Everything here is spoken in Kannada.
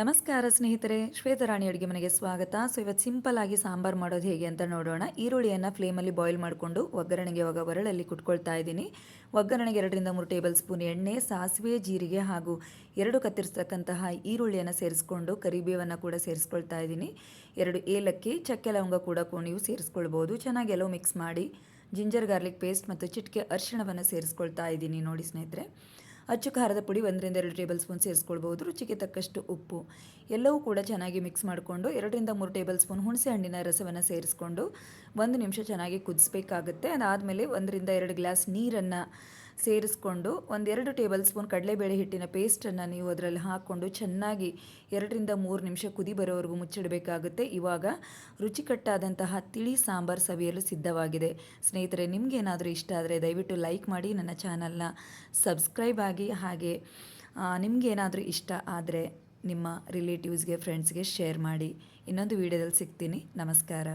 ನಮಸ್ಕಾರ ಸ್ನೇಹಿತರೆ ಶ್ವೇತರಾಣಿ ಅಡುಗೆ ಮನೆಗೆ ಸ್ವಾಗತ. ಸೊ ಇವತ್ತು ಸಿಂಪಲ್ ಆಗಿ ಸಾಂಬಾರು ಮಾಡೋದು ಹೇಗೆ ಅಂತ ನೋಡೋಣ. ಈರುಳ್ಳಿಯನ್ನು ಫ್ಲೇಮಲ್ಲಿ ಬಾಯ್ಲ್ ಮಾಡಿಕೊಂಡು ಒಗ್ಗರಣೆಗೆ ಇವಾಗ ಒರಳಲ್ಲಿ ಕುಟ್ಕೊಳ್ತಾ ಇದ್ದೀನಿ. ಒಗ್ಗರಣೆಗೆ ಎರಡರಿಂದ ಮೂರು ಟೇಬಲ್ ಸ್ಪೂನ್ ಎಣ್ಣೆ, ಸಾಸಿವೆ, ಜೀರಿಗೆ ಹಾಗೂ ಎರಡು ಕತ್ತರಿಸ್ತಕ್ಕಂತಹ ಈರುಳ್ಳಿಯನ್ನು ಸೇರಿಸ್ಕೊಂಡು ಕರಿಬೇವನ್ನು ಕೂಡ ಸೇರಿಸ್ಕೊಳ್ತಾ ಇದ್ದೀನಿ. ಎರಡು ಏಲಕ್ಕಿ, ಚಕ್ಕೆ ಲವಂಗ ಕೂಡ ನೀವು ಸೇರಿಸ್ಕೊಳ್ಬೋದು. ಚೆನ್ನಾಗಿ ಎಲ್ಲೋ ಮಿಕ್ಸ್ ಮಾಡಿ ಜಿಂಜರ್ ಗಾರ್ಲಿಕ್ ಪೇಸ್ಟ್ ಮತ್ತು ಚಿಟಿಕೆ ಅರಿಶಿಣವನ್ನು ಸೇರಿಸ್ಕೊಳ್ತಾ ಇದ್ದೀನಿ ನೋಡಿ ಸ್ನೇಹಿತರೆ. ಅಚ್ಚು ಖಾರದ ಪುಡಿ ಒಂದರಿಂದ ಎರಡು ಟೇಬಲ್ ಸ್ಪೂನ್ ಸೇರಿಸ್ಕೊಳ್ಬೋದು, ರುಚಿಗೆ ತಕ್ಕಷ್ಟು ಉಪ್ಪು. ಎಲ್ಲವೂ ಕೂಡ ಚೆನ್ನಾಗಿ ಮಿಕ್ಸ್ ಮಾಡಿಕೊಂಡು ಎರಡರಿಂದ ಮೂರು ಟೇಬಲ್ ಸ್ಪೂನ್ ಹುಣಸೆ ಹಣ್ಣಿನ ರಸವನ್ನು ಸೇರಿಸ್ಕೊಂಡು ಒಂದು ನಿಮಿಷ ಚೆನ್ನಾಗಿ ಕುದಿಸ್ಬೇಕಾಗುತ್ತೆ. ಅದಾದಮೇಲೆ ಒಂದರಿಂದ ಎರಡು ಗ್ಲಾಸ್ ನೀರನ್ನು ಸೇರಿಸ್ಕೊಂಡು ಒಂದೆರಡು ಟೇಬಲ್ ಸ್ಪೂನ್ ಕಡಲೆಬೇಳೆ ಹಿಟ್ಟಿನ ಪೇಸ್ಟನ್ನು ನೀವು ಅದರಲ್ಲಿ ಹಾಕ್ಕೊಂಡು ಚೆನ್ನಾಗಿ ಎರಡರಿಂದ ಮೂರು ನಿಮಿಷ ಕುದಿ ಬರೋವರೆಗೂ ಮುಚ್ಚಿಡಬೇಕಾಗುತ್ತೆ. ಇವಾಗ ರುಚಿಕಟ್ಟಾದಂತಹ ತಿಳಿ ಸಾಂಬಾರು ಸವಿಯಲು ಸಿದ್ಧವಾಗಿದೆ. ಸ್ನೇಹಿತರೆ ನಿಮಗೇನಾದರೂ ಇಷ್ಟ ಆದರೆ ದಯವಿಟ್ಟು ಲೈಕ್ ಮಾಡಿ, ನನ್ನ ಚಾನಲ್ನ ಸಬ್ಸ್ಕ್ರೈಬ್ ಆಗಿ ಹಾಗೆ ನಿಮಗೇನಾದರೂ ಇಷ್ಟ ಆದರೆ ನಿಮ್ಮ ರಿಲೇಟಿವ್ಸ್ಗೆ, ಫ್ರೆಂಡ್ಸ್ಗೆ ಶೇರ್ ಮಾಡಿ. ಇನ್ನೊಂದು ವೀಡಿಯೋದಲ್ಲಿ ಸಿಗ್ತೀನಿ. ನಮಸ್ಕಾರ.